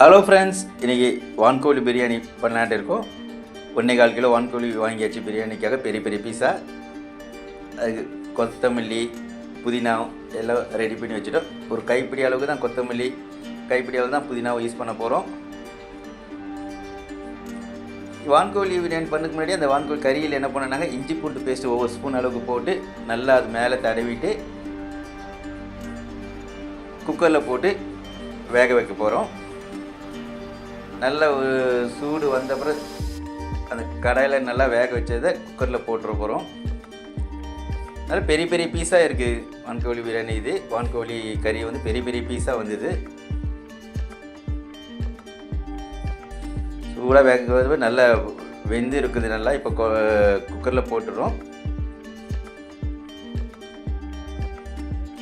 Hello friends இன்றைக்கி வான்கோழி பிரியாணி பண்ணலான்ட்டு இருக்கோம். ஒன்றே கால் கிலோ வான்கோழி வாங்கியாச்சு பிரியாணிக்காக பெரிய பெரிய பீஸா அதுக்கு கொத்தமல்லி புதினா எல்லாம் ரெடி பண்ணி வச்சுட்டோம். ஒரு கைப்பிடி அளவுக்கு தான் கொத்தமல்லி கைப்பிடி அளவு தான் புதினாவை யூஸ் பண்ண போகிறோம் வான்கோழி பிரியாணி பண்ணதுக்கு முன்னாடி அந்த வான்கோழி கறியில் என்ன பண்ணாங்க? இஞ்சி பூண்டு பேஸ்ட் ஒவ்வொரு ஸ்பூன் அளவுக்கு போட்டு நல்லா அது மேலே தடவிட்டு குக்கரில் போட்டு வேக வைக்க போகிறோம் நல்ல ஒரு சூடு வந்த அப்புறம் அந்த கடையில் நல்லா வேக வச்சதை குக்கரில் போட்டுற போகிறோம் நல்ல பெரிய பெரிய பீஸாக இருக்குது வான்கோழி பிரியாணி இது. வான்கோழி கறி வந்து பெரிய பெரிய பீஸாக வந்தது. சூடாக வேக நல்லா வெந்து இருக்குது நல்லா. இப்போ குக்கரில் போட்டுடுறோம்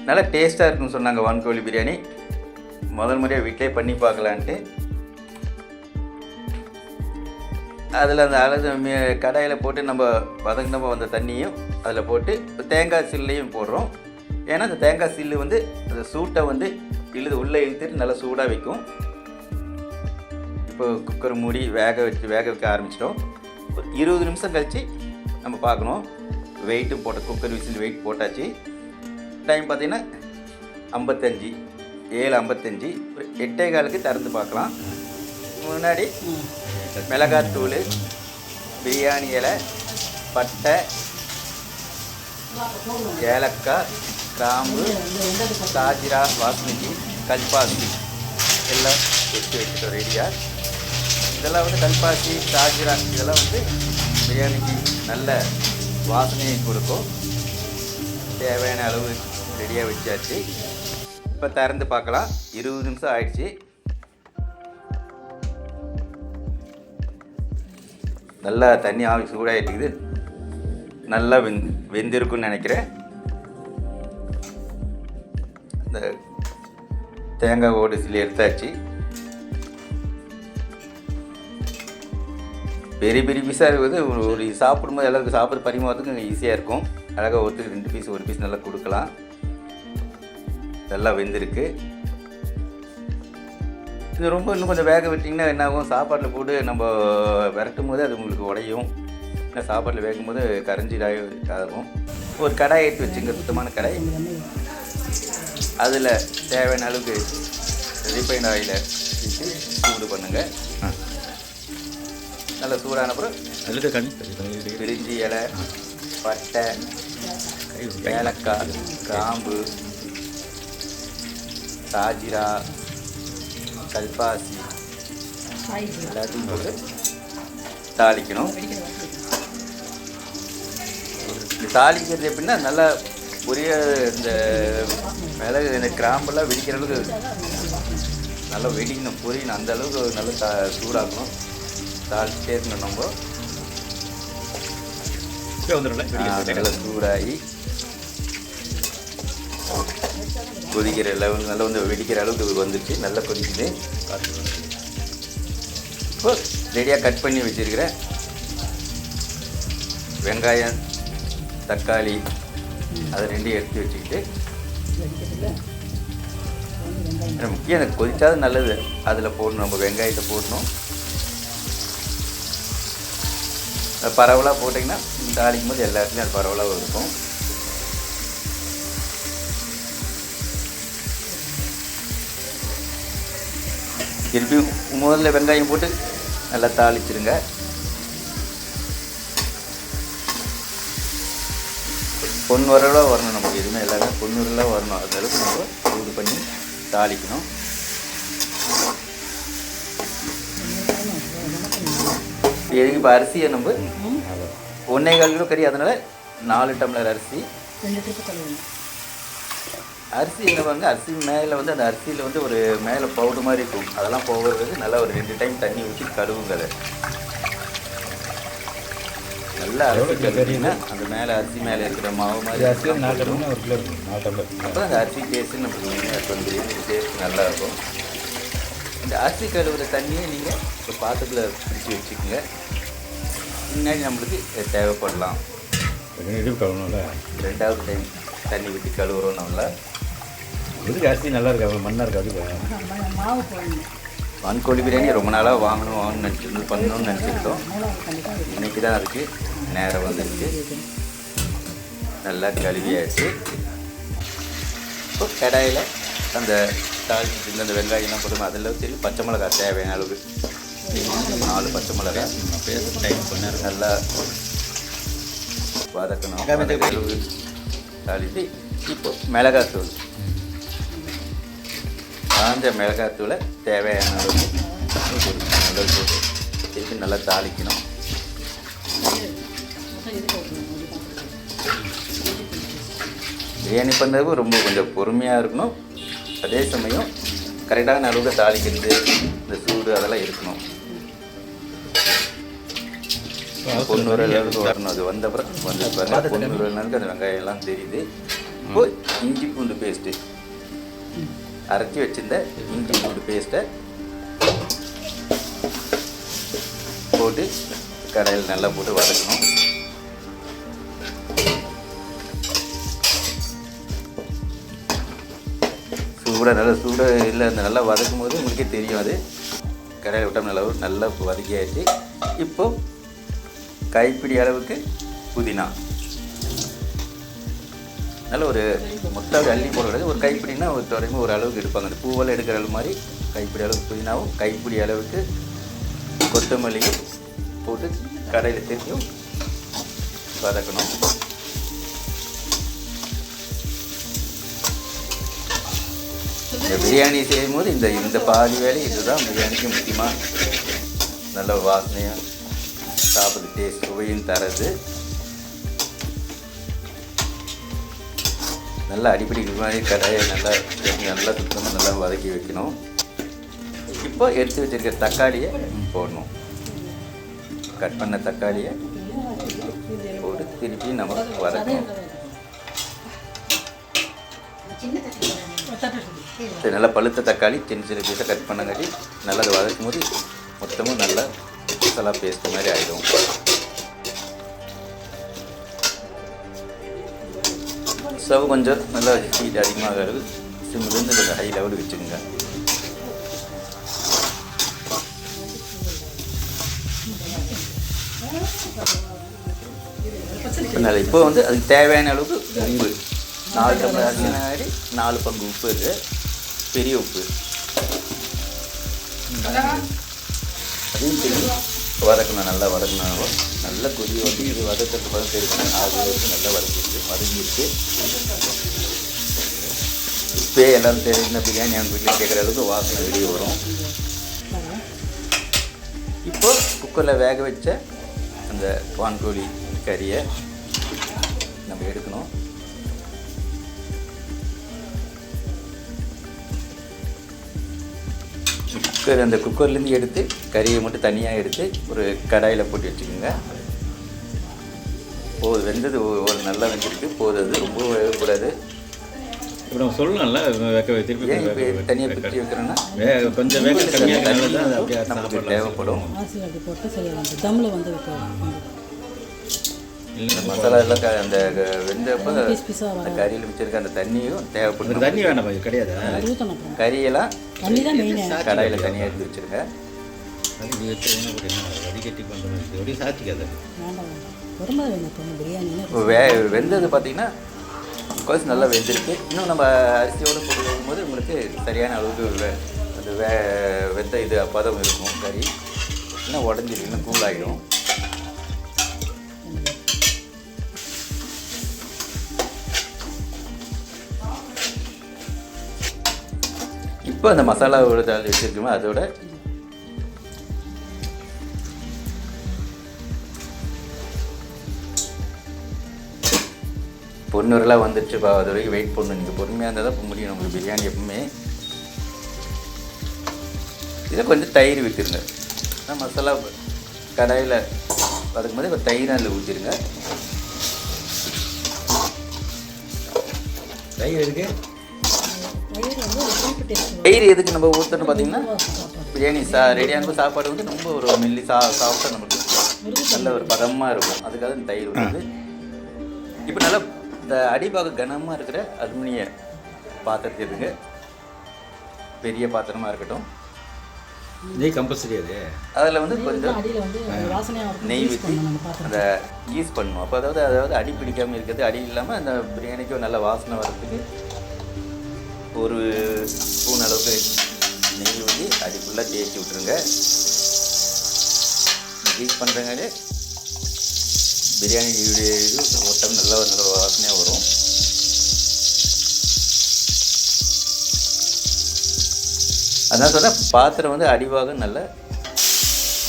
நல்லா டேஸ்ட்டாக இருக்குன்னு சொன்னாங்க வான்கோழி பிரியாணி. முதல் முறையாக வீட்டிலே பண்ணி பார்க்கலான்ட்டு. அதில் அந்த அலது கடாயில் போட்டு நம்ம வதங்கினப்போ வந்த தண்ணியும் அதில் போட்டு தேங்காய் சில்லையும் போடுறோம். ஏன்னா அந்த தேங்காய் சில்லு வந்து அந்த சூட்டை வந்து இழுது உள்ளே இழுத்துட்டு நல்லா சூடாக வைக்கும். இப்போ குக்கர் மூடி வேக வச்சு வேக வைக்க ஆரம்பிச்சிட்டோம். ஒரு இருபது நிமிஷம் கழித்து நம்ம பார்க்கணும். வெயிட்டு போட்ட குக்கர் விசில் வெயிட் போட்டாச்சு. டைம் பார்த்திங்கன்னா ஐம்பத்தஞ்சு ஏழு ஐம்பத்தஞ்சு ஒரு எட்டே காலுக்கு திறந்து பார்க்கலாம். முன்னாடி மிளகாத்தூள் பிரியாணி இலை பட்டை ஏலக்காய் கிராம்பு சாஜிரா வாசனைக்கு கல்பாசி. எல்லாம் எடுத்து வச்சுட்டோம் ரெடியாக இதெல்லாம் வந்து கல்பாசி சாஜிரா இதெல்லாம் வந்து பிரியாணிக்கு நல்ல வாசனையை கொடுக்கும். தேவையான அளவு ரெடியாக வச்சாச்சு. இப்போ திறந்து பார்க்கலாம். இருபது நிமிஷம் ஆயிடுச்சு. நல்லா தண்ணி ஆவி சூடாகிட்டுக்குது நல்லா வெந் வெந்திருக்குன்னு நினைக்கிறேன். இந்த தேங்காய் ஓடு சில்லி எடுத்தாச்சு. பெரிய பெரிய பீஸாக இருக்குது. ஒரு ஒரு சாப்பிடும்போது எல்லாருக்கும் சாப்பிட்ற பரிமாறதுக்கு ஈஸியாக இருக்கும். அழகாக ஒருத்தருக்கு ரெண்டு பீஸ் ஒரு பீஸ் நல்லா கொடுக்கலாம். நல்லா வெந்திருக்கு. இது ரொம்ப இன்னும் கொஞ்சம் வேக விட்டிங்கன்னா என்னாகும் சாப்பாட்டில் போட்டு நம்ம விரட்டும் போது அது உங்களுக்கு உடையும். இல்லை சாப்பாட்டில் வேகும் போது கரைஞ்சிடாக ஒரு கடாய் எடுத்து வச்சுங்க சுத்தமான கடாய். அதில் தேவையான அளவுக்கு ரிஃபைன் ஆயில் வச்சு சூடு பண்ணுங்கள் நல்லா சூடான அப்புறம் பிரிஞ்சி இலை பட்டை ஏலக்காய் கிராம்பு தாஜிரா கல்பாசி. எல்லாத்தையும் போட்டு தாளிக்கணும். தாளிக்கிறது எப்படின்னா நல்லா பொரிய இந்த மிளகு இந்த கிராம்பெல்லாம் வெடிக்கிற அளவுக்கு நல்லா வெடிக்கணும். பொரியணும். அந்த அளவுக்கு நல்லா தா சூடாக்கணும். தாளிச்சிட்டே இருக்கணும் நம்ம. நல்லா சூடாகி கொதிக்கிற லெவல் நல்லா வந்து வெடிக்கிற அளவுக்கு வந்துருச்சு. நல்லா கொதிக்குது. இப்போ ரெடியாக கட் பண்ணி வச்சுருக்கிறேன் வெங்காயம் தக்காளி அதை ரெண்டையும் எடுத்து வச்சுக்கிட்டு முக்கியம் எனக்கு கொதிச்சாது நல்லது. அதில் போடணும் நம்ம வெங்காயத்தை போடணும். பரவலாக போட்டிங்கன்னா தாளிக்கும் போது எல்லா இடத்துலையும் அது பரவலாக இருக்கும். திருப்பியும் முதல்ல வெங்காயம் போட்டு நல்லா தாளிச்சிருங்க. பொன் வரலாக வரணும் நமக்கு. எதுவுமே எல்லாமே பொன் வரலாக வரணும். அந்த அளவுக்கு நம்ம சூடு பண்ணி தாளிக்கணும். எதுக்கு இப்போ அரிசியை நம்ம ஒன்றே கால் கிலோ கறி. அதனால் நாலு டம்ளர் அரிசி. அரிசி என்ன பண்ணுங்க அரிசி மேலே வந்து அந்த அரிசியில் வந்து ஒரு மேலே பவுடர் மாதிரி இருக்கும். அதெல்லாம் போகிறதுக்கு நல்லா ஒரு ரெண்டு டைம் தண்ணி ஊற்றி கழுவுங்க அதை. நல்லா அரிசி கழுவிங்கன்னா அந்த மேலே அரிசி மேலே இருக்கிற மாவு மாதிரி அரிசி நாலு டம்ளர் ஒரு கிலோ இருக்கும். நாலு டம்ளர் அப்போ அந்த அரிசி டேஸ்ட்டு நமக்கு இருக்கும் பிரியாணி டேஸ்ட் நல்லா இருக்கும். இந்த அரிசி கழுவுற தண்ணியை நீங்கள் ஒரு பாத்திரத்தில் பிடிச்சி வச்சுக்கோங்க. முன்னாடி நம்மளுக்கு தேவைப்படலாம். ரெண்டாவது டைம் தண்ணி ஊற்றி கழுவுறோம் நல்லா எதுக்கு அரிசி நல்லா இருக்கு? மண்ணாக இருக்கு? அதுக்கு? மாவு போடணும் வான்கோழி பிரியாணி ரொம்ப நாளாக வாங்கணும் வாங்கணும்னு நினச்சிருந்து பண்ணணும்னு நினச்சிருந்தோம் இன்னைக்கு தான் அதுக்கு நேரம் வந்துருச்சு. நல்லா கழுவியாச்சு. இப்போ கடாயில் அந்த தாளிச்சு அந்த வெங்காயம்லாம் போட்டு அதில் சரி பச்சை மிளகாய் தேவையான அளவுக்கு. நாலு பச்சை மிளகாய் பேச டைம் பண்ணாரு நல்லா வதக்கணும். அளவு தாளித்து இப்போ மிளகாத்தூள். காஞ்ச மிளகாத்தூளை தேவையான அளவுக்கு மிளகு போட்டு திருப்பி நல்லா தாளிக்கணும். பிரியாணி பண்ணுறது ரொம்ப கொஞ்சம் பொறுமையாக இருக்கணும். அதே சமயம் கரெக்டான அளவுக்கு தாளிக்கிறது இந்த சூடு அதெல்லாம் இருக்கணும். பொண்ணூறு அளவுக்கு வரணும். அது வந்த அப்புறம் வந்து பாருங்க பொண்ணூறு அளவுக்கு அந்த வெங்காயம் எல்லாம் தெரியுது இப்போ இஞ்சி பூண்டு பேஸ்ட்டு அரைச்சி வச்சிருந்த இஞ்சி பூண்டு பேஸ்ட்டை போட்டு கடையில் நல்லா போட்டு வதக்கணும். சூடாக நல்லா சூடாக இல்லை அந்த நல்லா வதக்கும் போது உங்களுக்கே தெரியும் அது. கடையில் விட்டால் நல்லா நல்லா வதக்கியாச்சு. இப்போது கைப்பிடி அளவுக்கு புதினா. நல்ல ஒரு மொத்தம் அள்ளி போடுறது. ஒரு கைப்பிடினா ஒரு தொடர்ந்து ஒரு அளவுக்கு எடுப்பாங்க. அந்த பூவெல்லாம் எடுக்கிற அளவு மாதிரி கைப்பிடி அளவுக்கு புதினாவும் கைப்பிடி அளவுக்கு கொத்தமல்லியும் போட்டு கடையில் தெரியும் வதக்கணும். இந்த பிரியாணி செய்யும்போது இந்த இந்த பாதி வேலை இதுதான். பிரியாணிக்கு முக்கியமாக நல்ல வாசனையாக சாப்பிட்டு டேஸ்ட் சுவையும் தரது. நல்லா அடிப்படி மாதிரி கடாயை நல்லா நல்லா சுத்தமாக நல்லா வதக்கி வைக்கணும். இப்போ எடுத்து வச்சிருக்க தக்காளியை போடணும். கட் பண்ண தக்காளியை போட்டு திருப்பி நம்ம வதக்கணும். சரி நல்லா பழுத்த தக்காளி சின்ன சின்ன பீஸாக கட் பண்ணங்காட்டி நல்லா அதை வதக்கும் போது மொத்தமும் நல்லா மசாலா பேஸ்ட் மாதிரி ஆகிடும் ஸ்டவ் கொஞ்சம் நல்லா ஹீட் அதிகமாக சிம்லேருந்து கொஞ்சம் ஹை லெவல் வச்சுக்கோங்க. அதனால் இப்போ வந்து அதுக்கு தேவையான அளவுக்கு உப்பு. நாலு டம்ளர் அரிசினாடி நாலு பங்கு உப்பு இருக்குது பெரிய உப்பு. அதையும் திரும்பி வதக்கணும் நல்லா வதக்கணும் நல்லா கொதி வந்து இது வதக்கிறது பதம் தெரிவிக்கணும் அது வரைக்கும் நல்லா வதக்கிருக்கு வதங்கிடுச்சு இப்போயே எல்லாரும் தெரியுന്ന பிரியாணி அவங்க வீட்டில் கேட்குற அளவுக்கு வாசனை வெளியே வரும். இப்போ குக்கரில் வேக வச்ச அந்த பான்கோழி கறியை நம்ம எடுக்கணும். குக்கர் அந்த குக்கர்லேருந்து எடுத்து கறியை மட்டும் தனியாக எடுத்து ஒரு கடாயில் போட்டு வச்சுக்கோங்க. போது வெந்தது ஒரு நல்லா வெந்திருக்கு. போது அது ரொம்ப வேகக்கூடாது. இப்போ நம்ம சொல்லலாம்ல வைக்க திருப்பி ஏன் இப்போ தனியாக பிரித்து வைக்கிறோன்னா வேக கொஞ்சம் வேக கம்மியாக சாப்பாடு தேவைப்படும். இந்த மசாலா எல்லாம் க- அந்த க- வெந்தப்போ அந்த கறியில் வச்சிருக்க அந்த தண்ணியும் தேவைப்படும் தண்ணி வேணாம் கிடையாது? ஊற்றணும் அப்புறம். கறியெல்லாம் தண்ணி தான் மெயின் கடாயில் தனியாக எடுத்து வச்சிருங்க அது வச்சு என்ன போட்டு என்ன வடிகட்டி பண்ணுற மாதிரி இருக்கு. அப்படியே சாத்திக்காது. வேண்டாம் வேண்டாம். வரும்போது வேணும் பொண்ணு பிரியாணின்னு இப்போ வே வெந்தது பார்த்தீங்கன்னா கோஸ் நல்லா வெந்திருக்கு. இன்னும் நம்ம அரிசியோடு போட்டு வைக்கும்போது உங்களுக்கு சரியான அளவுக்கு வே- அந்த வே வெந்த இது பதம் இருக்கும் கறி. இன்னும் உடஞ்சிடும் இன்னும் கூல் இப்போ அந்த மசாலாவோட தாள் வச்சுருக்கோமோ அதோட பொண்ணுரெலாம் வந்துட்டு பா. அது வரைக்கும் வெயிட் பண்ணணும் நீங்கள் பொறுமையாக இருந்தால் தான் முடியும். நம்மளுக்கு பிரியாணி எப்பவுமே. இதை கொஞ்சம் தயிர் விற்றுருங்க ஆனால் மசாலா கடாயில் அதுக்கு மாதிரி இப்போ தயிர் அதில் ஊற்றிடுங்க தயிர் இருக்குது தயிர் எதுக்கு நம்ம ஊற்றணும் பார்த்தீங்கன்னா பிரியாணி சா ரெடியான சாப்பாடு வந்து ரொம்ப ஒரு மெல்லி சா சாப்பிட்டா நமக்கு நல்ல ஒரு பதமாக இருக்கும். அதுக்காக இந்த தயிர் வந்து இப்போ நல்லா இந்த அடிபாகம் கனமாக இருக்கிற அலுமினிய பாத்திரத்தை எடுங்க. பெரிய பாத்திரமாக இருக்கட்டும். நெய் கம்பல்சரி அது. அதில் வந்து கொஞ்சம் நெய் யூஸ் ஊற்றி பண்ணணும் அந்த யூஸ் பண்ணுவோம். அப்போ அதாவது அதாவது அடி பிடிக்காமல் இருக்கிறது அடி இல்லாமல் அந்த பிரியாணிக்கு நல்ல வாசனை வர்றதுக்கு ஒரு ஸ்பூன் அளவுக்கு நெய் ஊற்றி அடி ஃபுல்லாக தேய்ச்சி விட்ருங்க ஹீட் பண்ணுறங்காலே பிரியாணி இது ஒட்டம் நல்லா ஒரு நல்ல வாசனையாக வரும். அதான் சொன்னால் பாத்திரம் வந்து அடிவாக நல்ல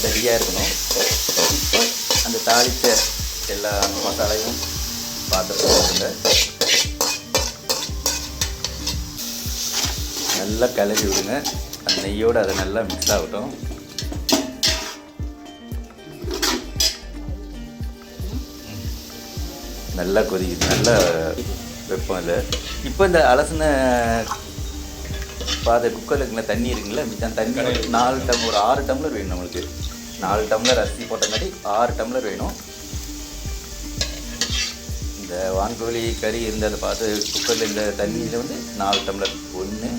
சரியாக இருக்கணும். இப்போ அந்த தாளித்த எல்லா மசாலையும் பாத்திரத்தில் நல்லா கிளறி விடுங்க. அந்த நெய்யோடு அதை நல்லா மிக்ஸ் ஆகட்டும். நல்லா கொதிக்குது. நல்லா வெப்பம் இல்லை. இப்போ இந்த அலசின பாதை குக்கரில் இருக்குல்ல தண்ணி இருக்குங்களா மிச்சம் தண்ணி நாலு டம்ளர் ஒரு ஆறு டம்ளர் வேணும் நம்மளுக்கு. நாலு டம்ளர் அரிசி போட்டங்காட்டி ஆறு டம்ளர் வேணும். இந்த வான்கோழி கறி இருந்த பார்த்து குக்கரில் இந்த தண்ணியில் வந்து நாலு டம்ளர். ஒன்று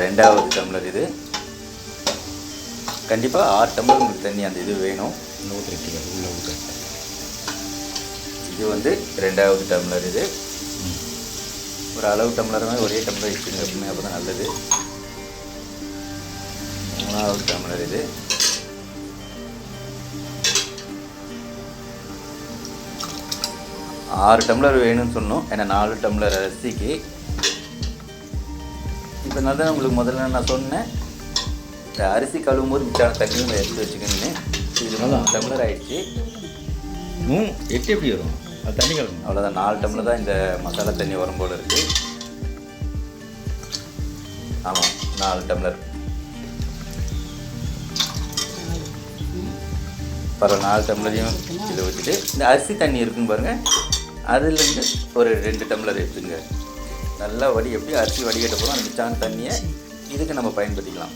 ரெண்டாவது டம்ளர் இது. கண்டிப்பாக ஆறு டம்ளர் உங்களுக்கு தண்ணி அந்த இது வேணும். இது வந்து ரெண்டாவது டம்ளர் இது. ஒரு அளவு டம்ளருமே ஒரே டம்ளர் வச்சுருங்க அப்படின்னா அப்போ தான் நல்லது. மூணாவது டம்ளர் இது. ஆறு டம்ளர் வேணும்னு சொன்னோம். ஏன்னா நாலு டம்ளர் அரிசிக்கு இப்போ நல்லா உங்களுக்கு முதல்ல நான் சொன்னேன். இந்த அரிசி கழுவும் போது மிச்சான தண்ணியும் எடுத்து வச்சுக்கணுன்னு இது மூணு டம்ளர் ஆயிடுச்சு. மூணு எட்டு எப்படி வரும்? அது தண்ணி கலக்கணும். அவ்வளோதான் நாலு டம்ளர் தான் இந்த மசாலா தண்ணி வரும் போல இருக்கு. ஆமாம் நாலு டம்ளர். பரவாயில்ல நாலு டம்ளரையும் இதில் வச்சுட்டு இந்த அரிசி தண்ணி இருக்குன்னு பாருங்க. அதுலேருந்து ஒரு ரெண்டு டம்ளர் எடுத்துங்க. நல்லா வடி எப்படி அரிசி வடிகட்ட போகிறோம் அந்த மிச்சான தண்ணியை இதுக்கு நம்ம பயன்படுத்திக்கலாம்.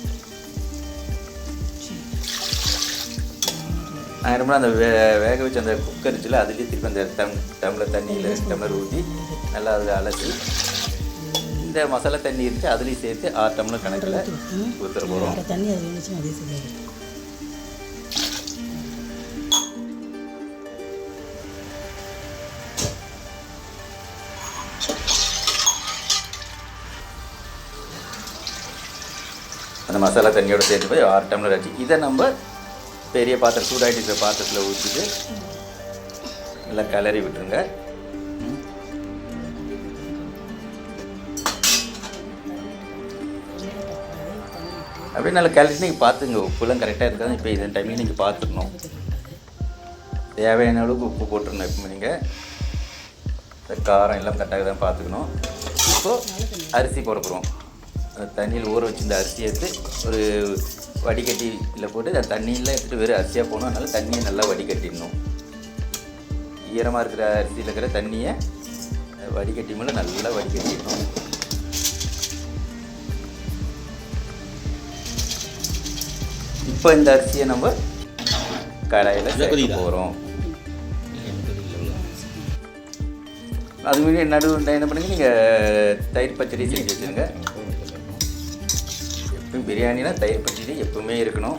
நான் ரொம்ப அந்த வே வேக வச்சு அந்த குக்கர் இருந்துச்சுல அதுலேயே திருப்பி அந்த டம் டம்ளர் தண்ணியில் டம்ளர் ஊற்றி நல்லா அதில் அலசி இந்த மசாலா தண்ணி இருந்துச்சு அதுலேயும் சேர்த்து ஆறு டம்ளர் கணக்கில் ஊற்றுற போகிறோம் மசாலா தண்ணியோட சேர்த்து போய் ஆறு டம்ளர் ஆச்சு. இதை நம்ம பெரிய பாத்திரம் சூடாகிட்டு இருக்கிற பாத்திரத்தில் ஊற்றிட்டு நல்லா கிளறி விட்டுருங்க. அப்படியே நல்லா கிளறி நீங்கள் பார்த்துங்க. உப்புலாம் கரெக்டாக இருக்காது. இப்போ இதன் டைமில் நீங்கள் பார்த்துக்கணும். தேவையான அளவுக்கு உப்பு போட்டுருணும் இப்போ நீங்கள் இந்த காரம் எல்லாம் கரெக்டாக தான் பார்த்துக்கணும். இப்போது அரிசி போட போகிறோம் தண்ணியில் ஊற வச்சிருந்த அரிசி எடுத்து ஒரு வடிகட்டியில் போட்டு அந்த தண்ணியில் எடுத்துகிட்டு வெறும் அரிசியாக போகணும் அதனால தண்ணியை நல்லா வடிகட்டிடணும். ஈரமாக இருக்கிற அரிசியில் இருக்கிற தண்ணியை வடிகட்டி மேலே நல்லா வடிகட்டிடணும். இப்போ இந்த அரிசியை நம்ம கடாயில் சேர்க்க? போகிறோம் அது முன்னாடி நடுவு என்ன பண்ணுங்க? நீங்கள் தயிர் பச்சடி செஞ்சு வச்சுருங்க. எப்பவும் பிரியாணினா தயிர் பச்சடி எப்பவுமே இருக்கணும்.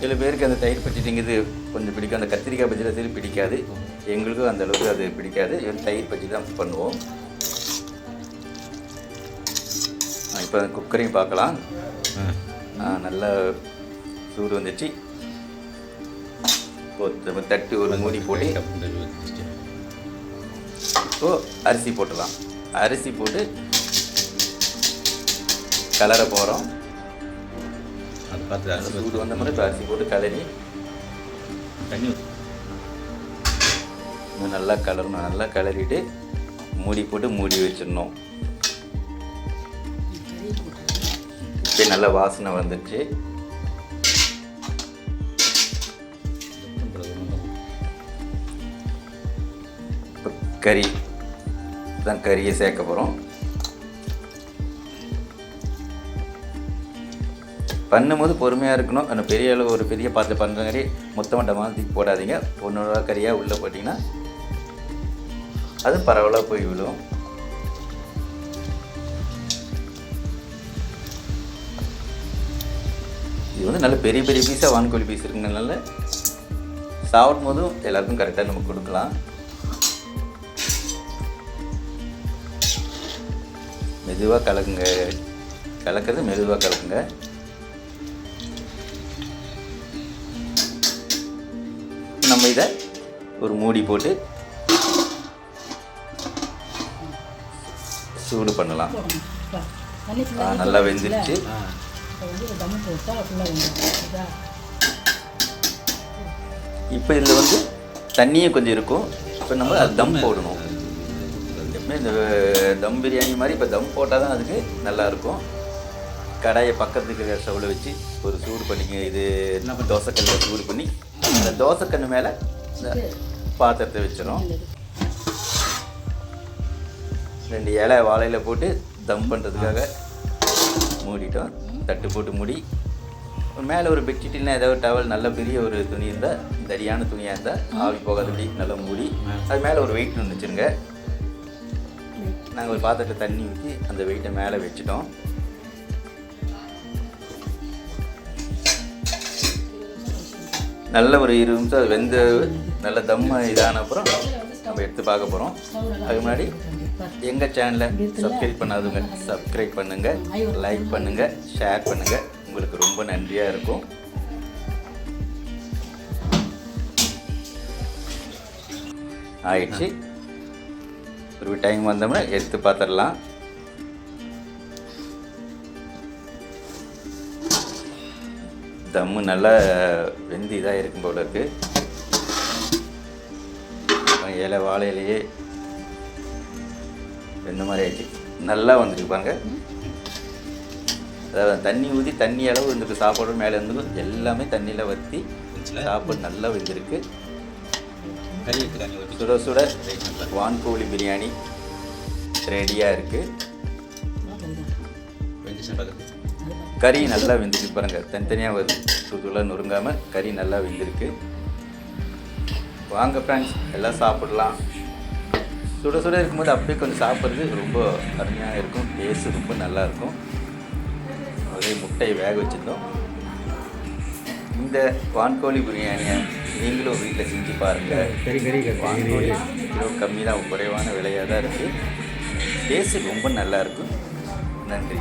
சில பேருக்கு அந்த தயிர் பச்சடிங்கிறது கொஞ்சம் பிடிக்கும். அந்த கத்திரிக்காய் பச்சடி சரி பிடிக்காது. எங்களுக்கும் அந்த அளவுக்கு அது பிடிக்காது. வெறும் தயிர் பச்சடி தான் பண்ணுவோம். இப்போ குக்கரையும் பார்க்கலாம். நல்லா சூடு வந்துச்சு. தட்டு ஒரு மூடி போட்டு இப்போ அரிசி போட்டுடலாம் அரிசி போட்டு கலர போகிறோம் அது பார்த்து அரிசி சூடு வந்த மாதிரி இப்போ அரிசி போட்டு கலரி. தண்ணி நல்லா கலரணும். நல்லா கலரிட்டு மூடி போட்டு மூடி வச்சிடணும். இப்போ நல்லா வாசனை வந்துடுச்சு. கறி தான் கறியை சேர்க்க போகிறோம் பண்ணும்போது பொறுமையாக இருக்கணும். அந்த பெரிய அளவு ஒரு பெரிய பாத்திரம் பண்ணுற மாதிரி மொத்த மட்டமாக போடாதீங்க. ஒன்றொரு கறியாக உள்ளே போட்டிங்கன்னா அது பரவலாக போய் விழும். இது வந்து நல்ல பெரிய பெரிய பீஸாக வான்கோழி பீஸ் இருக்குங்கிறதுனால சாப்பிடும் போதும் எல்லாருக்கும் கரெக்டாக நம்ம கொடுக்கலாம். மெதுவாக கலக்குங்க. கலக்கிறது மெதுவாக கலக்குங்க. நம்ம இதை ஒரு மூடி போட்டு சூடு பண்ணலாம். நல்லா வெந்துருச்சு. இப்போ இதில் வந்து தண்ணியும் கொஞ்சம் இருக்கும். இப்போ நம்ம தம் போடணும். எப்பவுமே இந்த தம் பிரியாணி மாதிரி இப்போ தம் போட்டால் தான் அதுக்கு நல்லா இருக்கும். கடாயை பக்கத்துக்கு ஸ்டவ்வில் வச்சு ஒரு சூடு பண்ணிக்க இது நம்ம தோசைக்கல்ல சூடு பண்ணி அந்த தோசைக்கண்ணு மேலே இந்த பாத்திரத்தை வச்சிடும் ரெண்டு இலை வாழையில் போட்டு தம் பண்ணுறதுக்காக மூடிட்டோம். தட்டு போட்டு மூடி. மேலே ஒரு பெட்ஷீட் ஏதாவது டவல் நல்ல பெரிய ஒரு துணி இருந்தால் தடியான துணியாக இருந்தால் ஆவி போகாதபடி நல்லா மூடி அது மேலே ஒரு வெயிட் ஒன்று வச்சுருங்க. நாங்கள் ஒரு பாத்திரத்தை தண்ணி ஊற்றி அந்த வெயிட்டை மேலே வச்சுட்டோம். நல்ல ஒரு இருபது நிமிஷம் அது வெந்த நல்ல தம்ம இதான அப்புறம் நம்ம எடுத்து பார்க்க போகிறோம் அதுக்கு முன்னாடி எங்கள் சேனலை சப்ஸ்கிரைப் பண்ணாதவங்க சப்ஸ்கிரைப் பண்ணுங்கள் லைக் பண்ணுங்கள் ஷேர் பண்ணுங்கள் உங்களுக்கு ரொம்ப நன்றியாக இருக்கும். ஆயிடுச்சு. ஒரு டைம் வந்தோம்னா எடுத்து பார்த்துடலாம். தம்மு நல்லா வெந்து இதாக இருக்கும் போல இருக்கு. இலை வாழை இலையே இந்த மாதிரி ஆயிடுச்சு. நல்லா வந்துருக்கு பாருங்க. அதாவது தண்ணி ஊற்றி தண்ணி அளவு இருந்துருக்கு சாப்பாடு மேலே இருந்துக்கும் எல்லாமே தண்ணியில் வற்றி? சாப்பாடு நல்லா வெந்திருக்கு. சுட சுட வான்கோழி பிரியாணி ரெடியாக இருக்குது கறி நல்லா வெந்திருக்கு பாருங்க. தனித்தனியாக வருது தூதுலாம் நொறுங்காமல் கறி நல்லா வெந்திருக்கு. வாங்க ஃப்ரெண்ட்ஸ் எல்லாம் சாப்பிடலாம். சுட சுட இருக்கும்போது அப்படியே கொஞ்சம் சாப்பிட்றது ரொம்ப அருமையாக இருக்கும். டேஸ்ட் ரொம்ப நல்லா இருக்கும். ஒரே முட்டையை வேக வச்சுருந்தோம். இந்த வான்கோழி பிரியாணியை நீங்களும் வீட்டில் செஞ்சு பாருங்கள் வான்கோழி கிலோ கம்மி தான் குறைவான விலையாக தான் இருக்குது டேஸ்ட் ரொம்ப நல்லா இருக்கும். நன்றி.